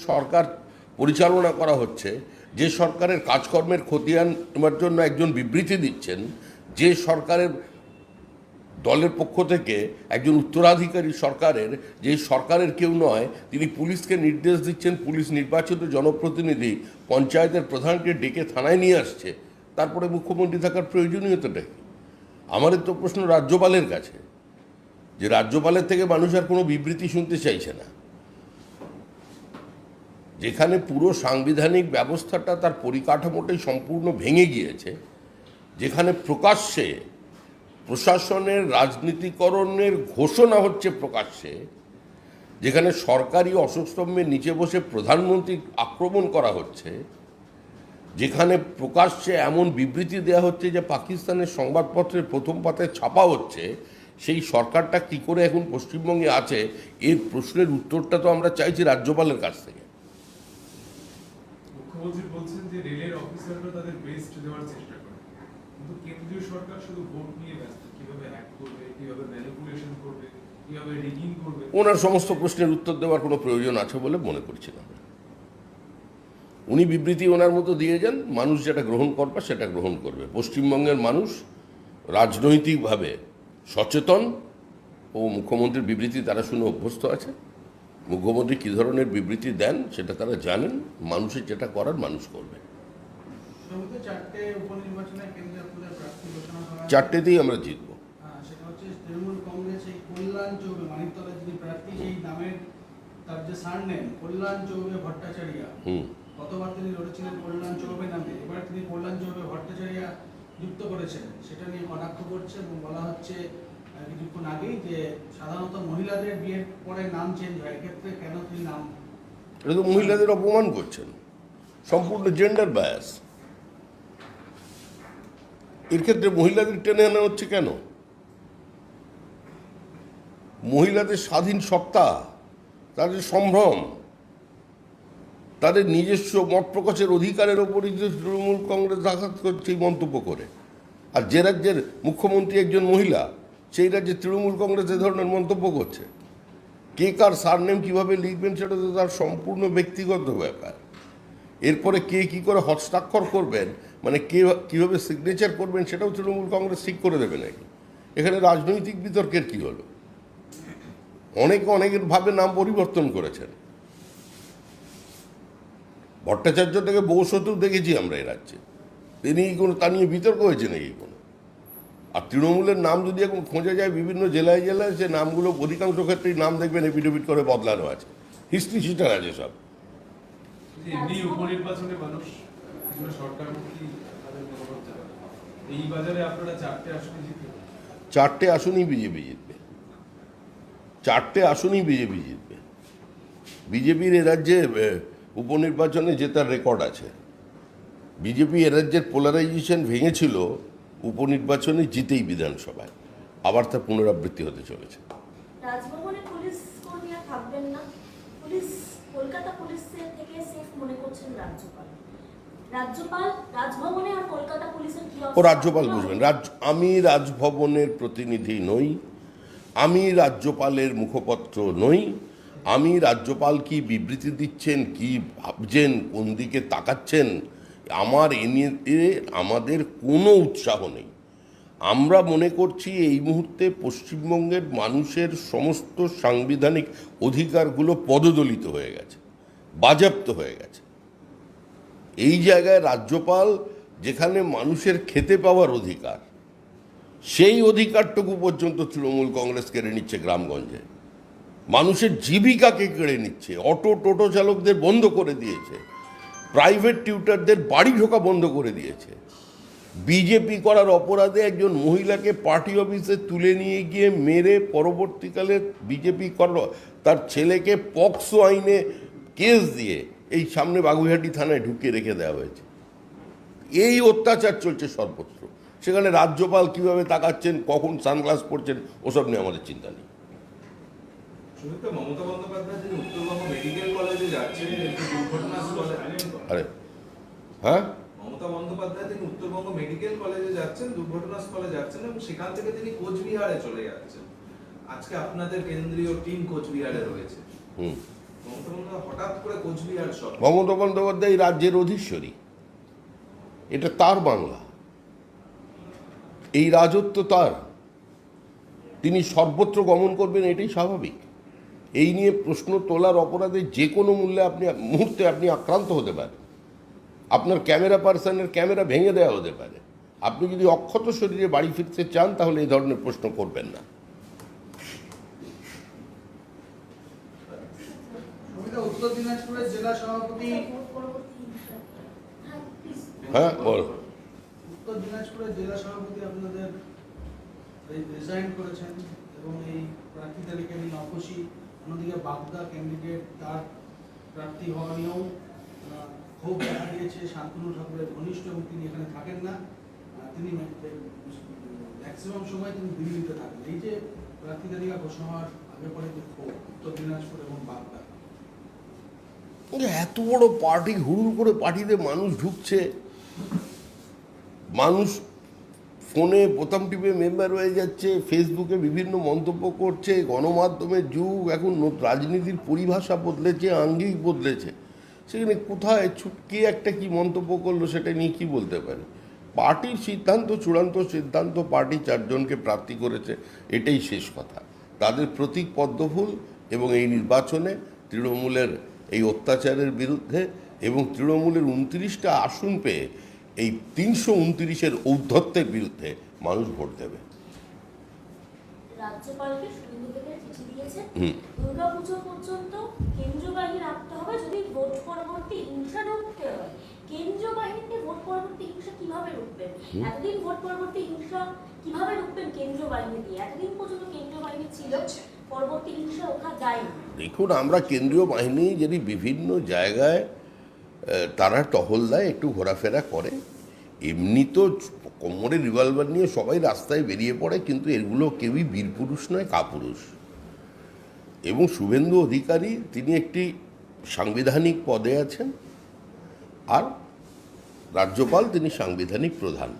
সরকার পরিচালনা করা হচ্ছে, যে সরকারের কাজকর্মের খতিয়ান নেওয়ার জন্য একজন বিবৃতি দিচ্ছেন, যে সরকারের দলের পক্ষ থেকে একজন উত্তরাধিকারী সরকারের, যে সরকারের কেউ নয়, তিনি পুলিশকে নির্দেশ দিচ্ছেন, পুলিশ নির্বাচিত জনপ্রতিনিধি পঞ্চায়েতের প্রধানকে ডেকে থানায় নিয়ে আসছে। তারপরে মুখ্যমন্ত্রী থাকার প্রয়োজনীয়তাটা কি? আমাদের তো প্রশ্ন রাজ্যপালের কাছে, যে রাজ্যপালের থেকে মানুষ আর কোনো বিবৃতি শুনতে চাইছে না। যেখানে পুরো সাংবিধানিক ব্যবস্থাটা তার পরিকাঠামোটাই সম্পূর্ণ ভেঙে গিয়েছে, যেখানে প্রকাশ্যে প্রশাসনের রাজনীতিকরণের ঘোষণা হচ্ছে প্রকাশ্যে, যেখানে সরকারি অশোকস্তম্ভের নিচে বসে প্রধানমন্ত্রী আক্রমণ করা হচ্ছে, যেখানে প্রকাশ্যে এমন বিবৃতি দেওয়া হচ্ছে যে পাকিস্তানের সংবাদপত্রের প্রথম পাতায় ছাপা হচ্ছে, সেই সরকারটা কী করে এখন পশ্চিমবঙ্গে আছে, এর প্রশ্নের উত্তরটা তো আমরা চাইছি রাজ্যপালের কাছ থেকে মুখ্যমন্ত্রী বলছেন যে রেলের অফিসাররা তাদের বেস্ট দেওয়ার চেষ্টা করে। কিন্তু কেন্দ্রীয় সরকার শুধু ভোট নিয়ে ব্যস্ত। কীভাবে হ্যাক করবে, কীভাবে ম্যানিপুলেশন করবে, কীভাবে রিগিং করবে? ওনার সমস্ত প্রশ্নের উত্তর দেওয়ার কোনো প্রয়োজন আছে বলে মনে করছি না। উনি বিবৃতি ওনার মতো দিয়ে যান, মানুষ যেটা গ্রহণ করবে সেটা গ্রহণ করবে। পশ্চিমবঙ্গের মানুষ রাজনৈতিকভাবে সচেতন ও মুখ্যমন্ত্রীর বিবৃতি তারা শুনে অভ্যস্ত আছে। মুখ্যমন্ত্রী কী ধরনের বিবৃতি দেন সেটা তারা জানেন। মানুষের যেটা করার মানুষ করবে। চারটেতেই আমরা জিতবো। হ্যাঁ, সেটা হচ্ছে তৃণমূল কংগ্রেস এই কল্যাণ চৌবে মানিকতলা যিনি প্রার্থী সেই নামের তার যে সার নেম কল্যাণ চৌবে ভট্টাচার্যা। গতবার তিনি লড়েছিলেন কল্যাণ চৌবে নামে এবার তিনি কল্যাণ চৌবে ভট্টাচার্যা যুক্ত করেছেন। সেটা নিয়ে কটাক্ষ করছে এবং বলা হচ্ছে কিছুক্ষণ আগেই যে সাধারণত মহিলাদের বিয়ের পরে নাম চেঞ্জ হয় এক্ষেত্রে কেন তিনি নাম এটা তো মহিলাদের অপমান করছেন। সম্পূর্ণ জেন্ডার বায়াস এর ক্ষেত্রে মহিলাদের টেনে আনা হচ্ছে কেন? মহিলাদের স্বাধীন সত্তা, তাদের সম্ভ্রম, তাদের নিজস্ব মত প্রকাশের অধিকারের ওপরই যে তৃণমূল কংগ্রেস আঘাত করছে এই মন্তব্য করে। আর যে রাজ্যের মুখ্যমন্ত্রী একজন মহিলা, সেই রাজ্যে তৃণমূল কংগ্রেস এ ধরনের মন্তব্য করছে। কে কার সারনেম কীভাবে লিখবেন সেটা তো তার সম্পূর্ণ ব্যক্তিগত ব্যাপার। এরপরে কে কি করে হস্তাক্ষর করবেন মানে কে কীভাবে সিগনেচার করবেন সেটাও তৃণমূল কংগ্রেস ঠিক করে দেবে নাকি? এখানে রাজনৈতিক বিতর্কের কি হলো? অনেকে অনেকের ভাবে নাম পরিবর্তন করেছেন। ভট্টাচার্য থেকে বৌসতু দেখেছি আমরা এই রাজ্যে। তিনি কোনো তা নিয়ে বিতর্ক হয়েছে নাকি কোনো? আর তৃণমূলের নাম যদি এখন খোঁজা যায় বিভিন্ন জেলায় জেলায়, সে নামগুলো অধিকাংশ ক্ষেত্রেই নাম দেখবেন এপিডেভিট করে বদলানো আছে। হিস্ট্রি শিটার আছে সব। যে এমনি উপনির্বাচনে মানুষ চারটে আসনে জিতবে চারটে আসনই বিজেপি জিতবে। চারটে আসনই বিজেপি জিতবে। বিজেপির এ রাজ্যে উপনির্বাচনে জেতার রেকর্ড আছে। বিজেপি এ রাজ্যের পোলারাইজেশন ভেঙেছিল উপনির্বাচনে জিতেই বিধানসভায়। আবার তার পুনরাবৃত্তি হতে চলেছে। রাজভবনে পুলিশ থাকবেন না। পুলিশ কলকাতা পুলিশের থেকে সেফ মনে করছেন রাজ্যপাল রাজ্যপাল রাজভবনে আর কলকাতা পুলিশের কি ও রাজ্যপাল বুঝবেন রাজ আমি রাজভবনের প্রতিনিধি নই আমি রাজ্যপালের মুখপত্র নই আমি রাজ্যপাল কি বিবৃতি দিচ্ছেন কি ভাবছেন কোন দিকে তাকাচ্ছেন আমার এ নিয়ে আমাদের কোনো উৎসাহ নেই। আমরা মনে করছি এই মুহূর্তে পশ্চিমবঙ্গের মানুষের সমস্ত সাংবিধানিক অধিকারগুলো পদদলিত হয়ে গেছে বাজেয়াপ্ত হয়ে গেছে। এই জায়গায় রাজ্যপাল যেখানে মানুষের খেতে পাওয়ার অধিকার, সেই অধিকারটুকু পর্যন্ত তৃণমূল কংগ্রেস কেড়ে নিচ্ছে গ্রামগঞ্জে। মানুষের জীবিকাকে কেড়ে নিচ্ছে, অটো, টোটো চালকদের বন্ধ করে দিয়েছে, প্রাইভেট টিউটারদের বাড়ি ঢোকা বন্ধ করে দিয়েছে। বিজেপি করার অপরাধে একজন মহিলাকে পার্টি অফিসে তুলে নিয়ে গিয়ে মেরে পরবর্তীকালে বিজেপি করার তার ছেলেকে পক্সো আইনে কেস দিয়ে এই সামনে বাগুইহাটি থানায় ঢুকিয়ে রেখে দেওয়া হয়েছে। এই অত্যাচার চলছে সর্বত্র। সেখানে রাজ্যপাল কীভাবে তাকাচ্ছেন কখন সানগ্লাস পরছেন ওসব নিয়ে আমাদের চিন্তা নেই। শুধু মমতা বন্দ্যোপাধ্যায় যিনি উত্তরবঙ্গ মেডিকেল কলেজে যাচ্ছেন একটি আরে হ্যাঁ? মমতা বন্দ্যোপাধ্যায় তিনি উত্তরবঙ্গ মেডিকেল কলেজে যাচ্ছেন দুর্ঘটনাস্থলে যাচ্ছেন এবং সেখান থেকে তিনি কোচবিহারে চলে যাচ্ছেন। আজকে আপনাদের কেন্দ্রীয় টিম কোচবিহারে রয়েছে। হুম। মমতা বন্দ্যোপাধ্যায় রাজ্যের অধীশ্বরী। এটা তার বাংলা। এই রাজত্ব তার। তিনি সর্বত্র গমন করবেন, এটাই স্বাভাবিক। এই নিয়ে প্রশ্ন তোলার অপরাধে যে কোনো মূল্যে আপনি মুহূর্তে আপনি আক্রান্ত হতে পারেন। আপনার ক্যামেরা পার্সনের ক্যামেরা ভেঙে দেওয়া হতে পারে। আপনি যদি অক্ষত শরীরে বাড়ি ফিরতে চান, তাহলে এই ধরনের প্রশ্ন করবেন না। সমিতা উত্তর দিনাজপুরের জেলা সভাপতি। হ্যাঁ, বল। উত্তর দিনাজপুরের জেলা সভাপতি আপনাদের রিজাইন করেছেন এবং এই প্রার্থী তালিকা নিয়ে অখুশি অন্যদিকে বাগদা ক্যান্ডিডেট তার প্রার্থী হওয়া নিয়েও ক্ষোভ দেখা দিয়েছে। শান্তনু ঠাকুরের ঘনিষ্ঠ এবং তিনি এখানে থাকেন না। তিনি ম্যাক্সিমাম সময় তিনি দিল্লিতে থাকেন। এই যে প্রার্থী তালিকা ঘোষণা হওয়ার আগে পরে যে ক্ষোভ উত্তর দিনাজপুর এবং বাগদা। এত বড় পার্টি হুড়ুর করে পার্টিতে মানুষ ঢুকছে। মানুষ ফোনে বোতাম টিপে মেম্বার হয়ে যাচ্ছে ফেসবুকে বিভিন্ন মন্তব্য করছে, গণমাধ্যমের যুগ, এখন রাজনীতির পরিভাষা বদলেছে, আঙ্গিক বদলেছে। সেখানে কোথায় কে একটা কি মন্তব্য করল সেটা নিয়ে কি বলতে পারে? পার্টির সিদ্ধান্ত, চূড়ান্ত সিদ্ধান্ত পার্টি চারজনকে প্রার্থী করেছে, এটাই শেষ কথা। তাদের প্রতীক পদ্মফুল এবং এই নির্বাচনে তৃণমূলের এই অত্যাচারের বিরুদ্ধে এবং তৃণমূলের উনত্রিশটা আসন পেয়ে এই তিনশো উনত্রিশের ঔদ্ধত্যের বিরুদ্ধে মানুষ ভোট দেবে। রাজ্যপালকে শুভেন্দু থেকে চিঠি দিয়েছে। দুর্গাপুজো পর্যন্ত কেন্দ্রীয় বাহিনী রাখতে হবে। যদি ভোট পরবর্তী হিংসা রুখতে হয় কেন্দ্রীয় বাহিনীতে ভোট পরবর্তী হিংসা কীভাবে রুখবেন? এতদিন ভোট পরবর্তী হিংসা কীভাবে রুখবেন কেন্দ্রীয় বাহিনী দিয়ে? এতদিন পর্যন্ত কেন্দ্রীয় বাহিনী ছিল পরবর্তী হিংসা রোখা যায়নি। দেখুন, আমরা কেন্দ্রীয় বাহিনী যদি বিভিন্ন জায়গায় তারা টহল দেয়, একটু ঘোরাফেরা করে, এমনি তো কোমরে রিভলভার নিয়ে সবাই রাস্তায় বেরিয়ে পড়ে, কিন্তু এগুলো কেউই বীরপুরুষ নয়, কাপুরুষ। এবং শুভেন্দু অধিকারী, তিনি একটি সাংবিধানিক পদে আছেন, আর রাজ্যপাল তিনি সাংবিধানিক প্রধান।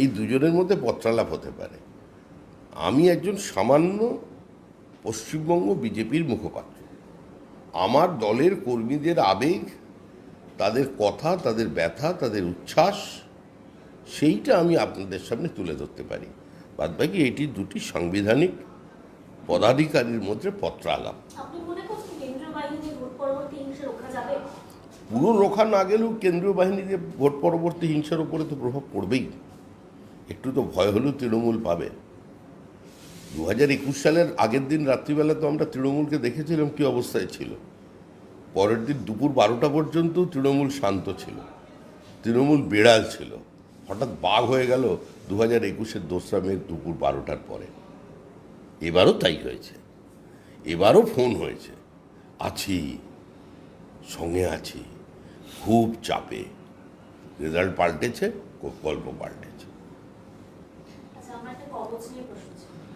এই দুজনের মধ্যে পত্রালাপ হতে পারে। আমি একজন সামান্য পশ্চিমবঙ্গ বিজেপির মুখপাত্র। আমার দলের কর্মীদের আবেগ তাদের কথা তাদের ব্যথা তাদের উচ্ছ্বাস সেইটা আমি আপনাদের সামনে তুলে ধরতে পারি। বাদবাকি এটি দুটি সাংবিধানিক পদাধিকারীর মধ্যে পত্রালাপ। হিংসা রোখা পুরো রোখা না গেলেও কেন্দ্রীয় বাহিনীতে ভোট পরবর্তী হিংসার উপরে তো প্রভাব পড়বেই। একটু তো ভয় হলেও তৃণমূল পাবে। দু হাজার একুশ সালের আগের দিন রাত্রিবেলা তো আমরা তৃণমূলকে দেখেছিলাম কী অবস্থায় ছিল। পরের দিন দুপুর বারোটা পর্যন্ত তৃণমূল শান্ত ছিল। তৃণমূল বেড়াল ছিল। হঠাৎ বাঘ হয়ে গেল দু হাজার একুশের দোসরা মে দুপুর বারোটার পরে। এবারও তাই হয়েছে। এবারও ফোন হয়েছে। আছি, সঙ্গে আছি। খুব চাপে। রেজাল্ট পাল্টেছে গল্প পাল্টেছে আচ্ছা আমার একটা কবচ নিয়ে প্রশ্ন ছিল কবচ হ্যাঁ রেলের মাদুলি কবচ রেলের ক- কবচ মাদুলি জিনিস কঠোর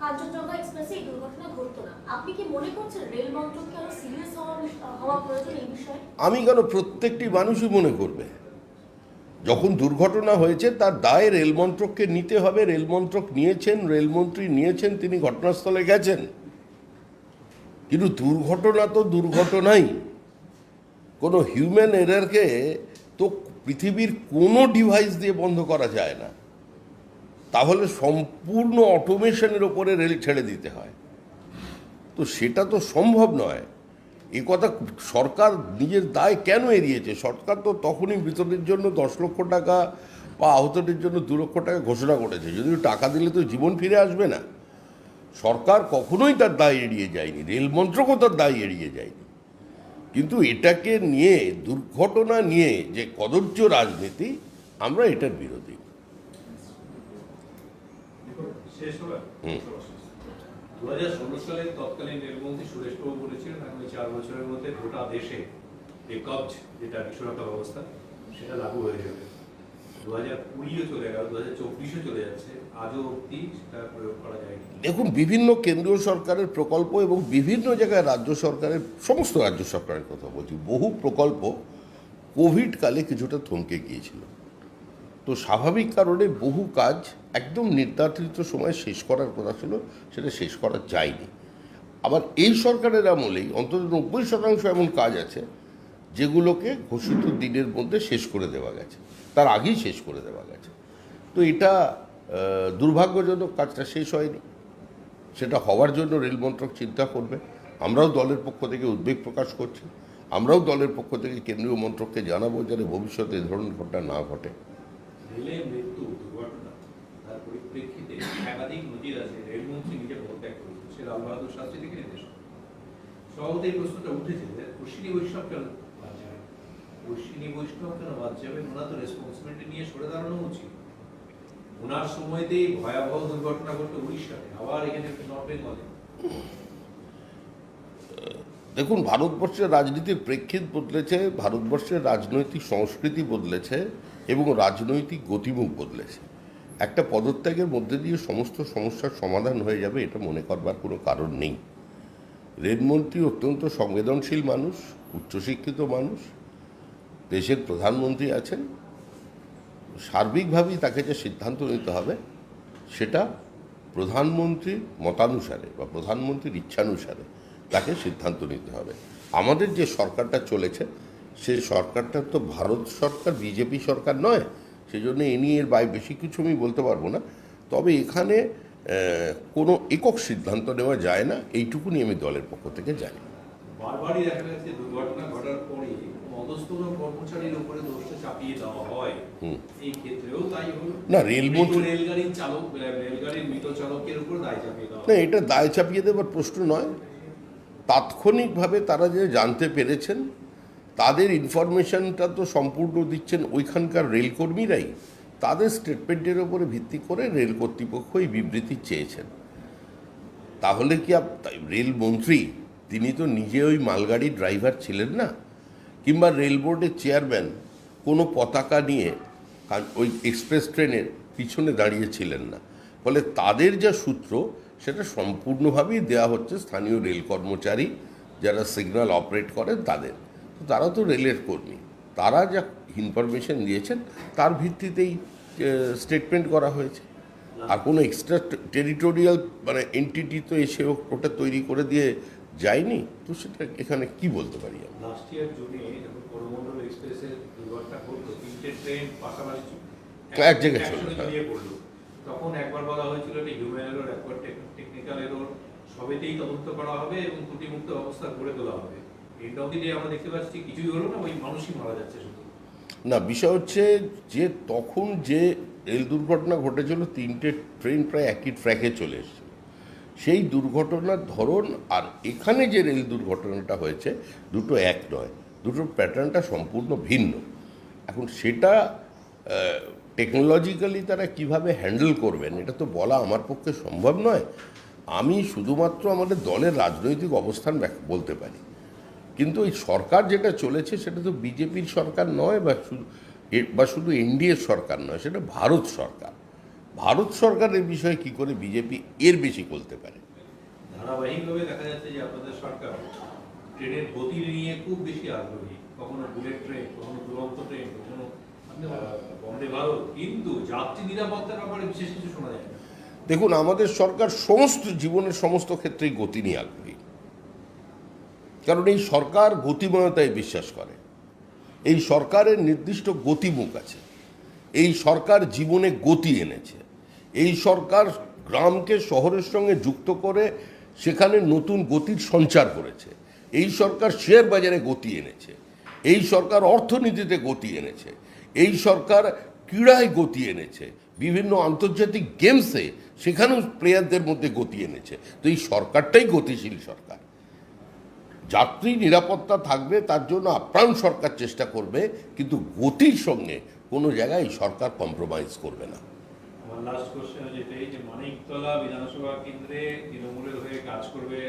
কাঞ্চনজঙ্ঘা এক্সপ্রেসে এই দুর্ঘটনা ঘটতো না। আপনি কি মনে করছেন রেল মন্ত্রককে সিরিয়াস হওয়া প্রয়োজন এই বিষয়ে? আমি কেন প্রত্যেকটি মানুষই মনে করবে? যখন দুর্ঘটনা হয়েছে, তার দায় রেলমন্ত্রককে নিতে হবে। রেলমন্ত্রক নিয়েছেন রেলমন্ত্রী নিয়েছেন, তিনি ঘটনাস্থলে গেছেন। কিন্তু দুর্ঘটনা তো দুর্ঘটনাই। কোনো হিউম্যান এরারকে তো পৃথিবীর কোনো ডিভাইস দিয়ে বন্ধ করা যায় না। তাহলে সম্পূর্ণ অটোমেশনের ওপরে রেল ছেড়ে দিতে হয়। তো সেটা তো সম্ভব নয়। এ কথা সরকার নিজের দায় কেন এড়িয়েছে? সরকার তো তখনই মৃতদের জন্য দশ লক্ষ টাকা বা আহতদের জন্য দু লক্ষ টাকা ঘোষণা করেছে। যদিও টাকা দিলে তো জীবন ফিরে আসবে না। সরকার কখনোই তার দায় এড়িয়ে যায়নি। রেল মন্ত্রকও তার দায় এড়িয়ে যায়নি। কিন্তু এটাকে নিয়ে, দুর্ঘটনা নিয়ে যে কদর্য রাজনীতি, আমরা এটার বিরোধী। দু হাজার ষোলো সালে তৎকালীন রেলমন্ত্রী সুরেশ সুরেশবাবু বলেছিলেন আগামী চার বছরের মধ্যে গোটা দেশে যে কবচ যেটা বিশ্বরক্ষা ব্যবস্থা সেটা লাগু হয়ে যাবে। দু হাজার কুড়িও চলে গেল দু হাজার চব্বিশও চলে যাচ্ছে আজও অব্দি সেটা প্রয়োগ করা যায়নি। দেখুন বিভিন্ন কেন্দ্রীয় সরকারের প্রকল্প এবং বিভিন্ন জায়গায় রাজ্য সরকারের সমস্ত রাজ্য সরকারের কথা বলছি। বহু প্রকল্প কোভিড কালে কিছুটা থমকে গিয়েছিল। তো স্বাভাবিক কারণে বহু কাজ একদম নির্ধারিত সময় শেষ করার কথা ছিল, সেটা শেষ করা যায়নি। আবার এই সরকারের আমলেই অন্তত নব্বই শতাংশ এমন কাজ আছে, যেগুলোকে ঘোষিত দিনের মধ্যে শেষ করে দেওয়া গেছে, তার আগেই শেষ করে দেওয়া গেছে। তো এটা দুর্ভাগ্যজনক কাজটা শেষ হয়নি। সেটা হওয়ার জন্য রেল মন্ত্রক চিন্তা করবে। আমরাও দলের পক্ষ থেকে উদ্বেগ প্রকাশ করছি। আমরাও দলের পক্ষ থেকে কেন্দ্রীয় মন্ত্রককে জানাব যাতে ভবিষ্যতে এ ধরনের ঘটনা না ঘটে। রেলের মৃত্যু দুর্ঘটনা। তার পরিপ্রেক্ষিতে একাধিক নজির আছে রেলমন্ত্রী নিজে পদত্যাগ করেছে সে লাল বাহাদুর শাস্ত্রী থেকে নির্দেশ সভাপতি প্রশ্নটা উঠেছে যে অশ্বিনী বৈষ্ণব কেন বাদ যাবে অশ্বিনী বৈষ্ণব কেন বাদ যাবে ওনার তো রেসপন্সিবিলিটি নিয়ে সরে দাঁড়ানো উচিত। ওনার সময়তেই ভয়াবহ দুর্ঘটনা ঘটলো উড়িষ্যাতে। আবার এখানে নর্থ বেঙ্গলে। দেখুন, ভারতবর্ষের রাজনীতির প্রেক্ষিত বদলেছে, ভারতবর্ষের রাজনৈতিক সংস্কৃতি বদলেছে এবং রাজনৈতিক গতিমুখ বদলেছে। একটা পদত্যাগের মধ্যে দিয়ে সমস্ত সমস্যার সমাধান হয়ে যাবে, এটা মনে করবার কোনো কারণ নেই। রেলমন্ত্রী অত্যন্ত সংবেদনশীল মানুষ, উচ্চশিক্ষিত মানুষ, দেশের প্রধানমন্ত্রী আছেন। সার্বিকভাবেই তাকে যে সিদ্ধান্ত নিতে হবে, সেটা প্রধানমন্ত্রীর মতানুসারে বা প্রধানমন্ত্রীর ইচ্ছানুসারে। তাকে সিদ্ধান্ত নিতে হবে। আমাদের যে সরকারটা চলেছে সে সরকারটা তো ভারত সরকার বিজেপি সরকার নয় সেই জন্য এ নিয়ে এর বাইরে বেশি কিছু আমি বলতে পারব না। তবে এখানে কোনো একক সিদ্ধান্ত নেওয়া যায় না এইটুকুনি আমি দলের পক্ষ থেকে জানি। বারবারই দেখা যাচ্ছে দুর্ঘটনা ঘটার পরে অধস্তন কর্মচারীর উপরে দোষটা চাপিয়ে দেওয়া হয়। হুম। এই ক্ষেত্রেও তাই হলো। না, রেলমন্ত্রী- মৃত রেলগাড়ির চালক রেলগাড়ির মৃত চালকের উপর দায় চাপিয়ে দেওয়া না এটা দায় চাপিয়ে দেওয়ার প্রশ্ন নয়। তাৎক্ষণিকভাবে তারা যে জানতে পেরেছেন, তাদের ইনফরমেশনটা তো সম্পূর্ণ দিচ্ছেন ওইখানকার রেলকর্মীরাই। তাদের স্টেটমেন্টের উপরে ভিত্তি করে রেল কর্তৃপক্ষ এই বিবৃতি চেয়েছেন। তাহলে কি রেলমন্ত্রী তিনি তো নিজে ওই মালগাড়ির ড্রাইভার ছিলেন না? কিংবা রেল বোর্ডের চেয়ারম্যান কোনো পতাকা নিয়ে ওই এক্সপ্রেস ট্রেনের পিছনে দাঁড়িয়েছিলেন না? ফলে তাদের যা সূত্র সেটা সম্পূর্ণভাবেই দেওয়া হচ্ছে স্থানীয় রেল কর্মচারী যারা সিগন্যাল অপারেট করেন তাদের। তো তারা তো রেলের কর্মী। তারা যা ইনফরমেশন দিয়েছেন তার ভিত্তিতেই স্টেটমেন্ট করা হয়েছে। আর কোনো এক্সট্রা টেরিটোরিয়াল মানে এন্টিটি তো এসে ওটা তৈরি করে দিয়ে যায়নি তো সেটা এখানে কি বলতে পারি এক জায়গায় পড়ল। তখন একবার বলা হয়েছিল হিউম্যান সবেতেই তদন্ত করা হবে এবং ত্রুটিমুক্ত অবস্থা গড়ে তোলা হবে। আমরা দেখতে পাচ্ছি কিছুই হলো না, ওই মানুষই মারা যাচ্ছে শুধু। না, বিষয় হচ্ছে যে তখন যে রেল দুর্ঘটনা ঘটেছিল, তিনটে ট্রেন প্রায় একই ট্র্যাকে চলে এসেছে সেই দুর্ঘটনার ধরন আর এখানে যে রেল দুর্ঘটনাটা হয়েছে, দুটো এক নয়। দুটোর প্যাটার্নটা সম্পূর্ণ ভিন্ন। এখন সেটা টেকনোলজিক্যালি তারা কীভাবে হ্যান্ডেল করবেন, এটা তো বলা আমার পক্ষে সম্ভব নয়। আমি শুধুমাত্র আমাদের দলের রাজনৈতিক অবস্থান বলতে পারি। কিন্তু এই সরকার যেটা চলেছে সেটা তো বিজেপির সরকার নয় বা শুধু বা শুধু এনডিএর সরকার নয়, সেটা ভারত সরকার। ভারত সরকারের বিষয়ে কি করে বিজেপি এর বেশি বলতে পারে? ধারাবাহিকভাবে দেখা যাচ্ছে যে আপনাদের সরকার ট্রেনের গতি নিয়ে খুব বেশি আগ্রহী। কখনো বুলেট ট্রেন, কখনো দুরন্ত ট্রেন, কখনো বন্দে ভারত। কিন্তু যাত্রী নিরাপত্তার ব্যাপারে বিশেষ কিছু শোনা যায় না। দেখুন, আমাদের সরকার সমস্ত জীবনের সমস্ত ক্ষেত্রেই গতি নিয়ে আগ্রহী। কারণ এই সরকার গতিময়তায় বিশ্বাস করে। এই সরকারের নির্দিষ্ট গতিমুখ আছে। এই সরকার জীবনে গতি এনেছে। এই সরকার গ্রামকে শহরের সঙ্গে যুক্ত করে সেখানে নতুন গতির সঞ্চার করেছে। এই সরকার শেয়ার বাজারে গতি এনেছে। এই সরকার অর্থনীতিতে গতি এনেছে। এই সরকার ক্রীড়ায় গতি এনেছে। বিভিন্ন আন্তর্জাতিক গেমসে সেখানেও প্লেয়ারদের মধ্যে গতি এনেছে। তো এই সরকারটাই গতিশীল সরকার। যাত্রী নিরাপত্তা থাকবে তার জন্য আপ্রাণ সরকার চেষ্টা করবে কিন্তু গতির সঙ্গে কোনো জায়গায় এই সরকার কম্প্রোমাইজ করবে না। লাস্ট কোশ্চেন যেটাই যে মানিকতলা বিধানসভা কেন্দ্রে তৃণমূলের হয়ে কাজ করবে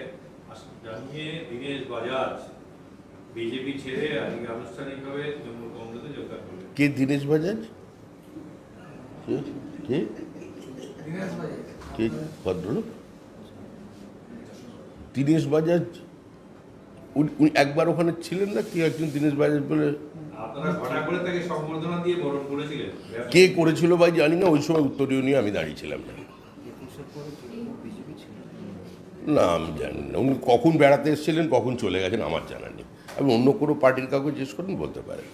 জানিয়ে দীনেশ বাজাজ বিজেপি ছেড়ে আজকে আনুষ্ঠানিকভাবে তৃণমূল কংগ্রেসে যোগদান করলেন কে দীনেশ বাজাজ? কে? কে? ভদ্রলোক? দীনেশ বাজাজ? উনি উনি একবার ওখানে ছিলেন না? কি একজন দীনেশ বাজাজ বলে? কে করেছিল ভাই জানি না ওই সময় উত্তরীয় নিয়ে আমি দাঁড়িয়েছিলাম। না না আমি জানি না। উনি কখন বেড়াতে এসেছিলেন কখন চলে গেছেন আমার জানা নেই। আমি অন্য কোনো পার্টির কাউকে জিজ্ঞেস করুন বলতে পারেন।